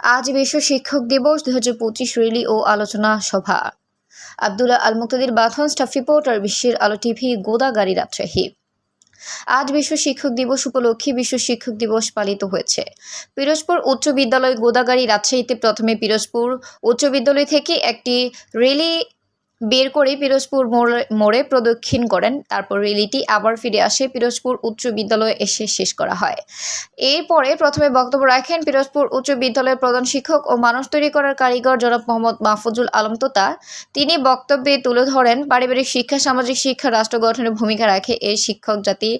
আজ বিশ্ব শিক্ষক দিবস দু হাজার পঁচিশ রেলি ও আলোচনা সভা। আবদুল্লাহ আল মুক্তাদির বাথন স্টাফ রিপোর্টার বিশ্বের আলো টিভি গোদাগাড়ি রাজশাহী। আজ বিশ্ব শিক্ষক দিবস উপলক্ষে বিশ্ব শিক্ষক দিবস পালিত হয়েছে। পিরোজপুর উচ্চ বিদ্যালয় গোদাগাড়ি রাজশাহীতে প্রথমে পিরোজপুর উচ্চ বিদ্যালয় থেকে একটি রেলি বের করে পিরোজপুর মোড়ে প্রদক্ষিণ করেন। তারপর রেলিটি আবার ফিরে আসে পিরোজপুর উচ্চ বিদ্যালয়ে এসে শেষ করা হয়। এরপরে প্রথমে বক্তব্য রাখেন পিরোজপুর উচ্চ বিদ্যালয়ের প্রধান শিক্ষক ও মানুষ তৈরি করার কারিগর জনাব মোহাম্মদ মাহফুজুল আলম তোতা। তিনি বক্তব্যে তুলে ধরেন, পারিবারিক শিক্ষা, সামাজিক শিক্ষা, রাষ্ট্র গঠনের ভূমিকা রাখে এই শিক্ষক জাতি।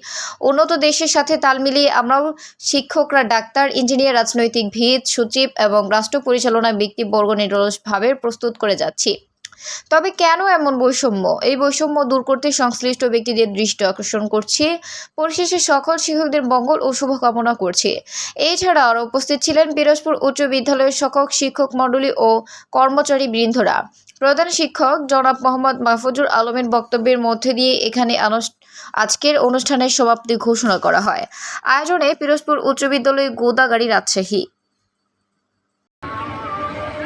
উন্নত দেশের সাথে তাল মিলিয়ে আমরাও শিক্ষকরা ডাক্তার, ইঞ্জিনিয়ার, রাজনৈতিক ভিত, সচিব এবং রাষ্ট্র পরিচালনা ব্যক্তিবর্গ নিরলসভাবে প্রস্তুত করে যাচ্ছি। তবে কেন এমন বৈষম্য? এই বৈষম্য দূর করতে সংশ্লিষ্ট ব্যক্তিদের দৃষ্টি আকর্ষণ করছি। পরিশেষে সকল শিক্ষকদের মঙ্গল ও শুভকামনা করছি। এছাড়া আরও উপস্থিত ছিলেন পিরোজপুর উচ্চ বিদ্যালয়ের সকল শিক্ষক মণ্ডলী ও কর্মচারী বৃন্দরা। প্রধান শিক্ষক জনাব মোহাম্মদ মাহফুজুর আলমের বক্তব্যের মধ্যে দিয়ে এখানে আজকের অনুষ্ঠানের সমাপ্তি ঘোষণা করা হয়। আয়োজনে পিরোজপুর উচ্চ বিদ্যালয় গোদাগাড়ি রাজশাহী।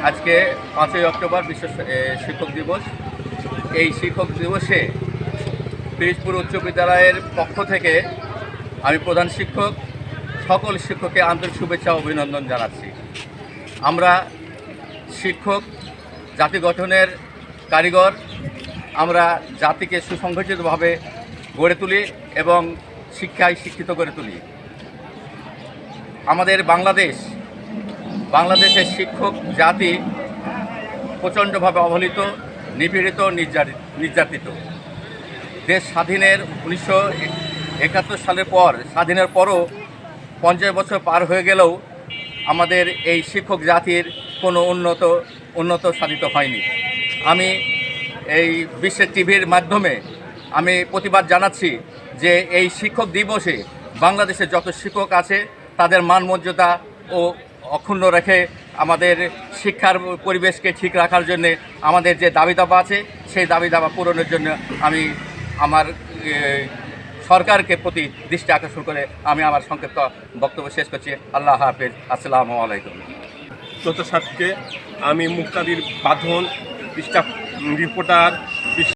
আজকে পাঁচই অক্টোবর বিশ্ব শিক্ষক দিবস। এই শিক্ষক দিবসে পিরিজপুর উচ্চ বিদ্যালয়ের পক্ষ থেকে আমি প্রধান শিক্ষক, সকল শিক্ষককে আন্তরিক শুভেচ্ছা অভিনন্দন জানাচ্ছি। আমরা শিক্ষক, জাতি গঠনের কারিগর, আমরা জাতিকে সুসংগঠিতভাবে গড়ে তুলি এবং শিক্ষায় শিক্ষিত করে তুলি। আমাদের বাংলাদেশ বাংলাদেশের শিক্ষক জাতি প্রচণ্ডভাবে অবহেলিত, নিপীড়িত নির্যাতিত। দেশ স্বাধীনের উনিশশো একাত্তর সালের পর, স্বাধীনের পরও পঞ্চাশ বছর পার হয়ে গেলেও আমাদের এই শিক্ষক জাতির কোনো উন্নত উন্নত সাধিত হয়নি। আমি এই বিশ্বের টিভির মাধ্যমে আমি প্রতিবাদ জানাচ্ছি যে এই শিক্ষক দিবসে বাংলাদেশে যত শিক্ষক আছে, তাদের মান মর্যাদা ও অক্ষুণ্ণ রেখে আমাদের শিক্ষার পরিবেশকে ঠিক রাখার জন্য আমাদের যে দাবি দাবা আছে, সেই দাবি দাবা পূরণের জন্য আমি আমার সরকারকে প্রতি দৃষ্টি আকর্ষণ করে আমি আমার সংক্ষিপ্ত বক্তব্য শেষ করছি। আল্লাহ হাফেজ। আসসালামু আলাইকুম। চতুর্থ সাতকে আমি মুক্তাদির বাঁধন রিপোর্টার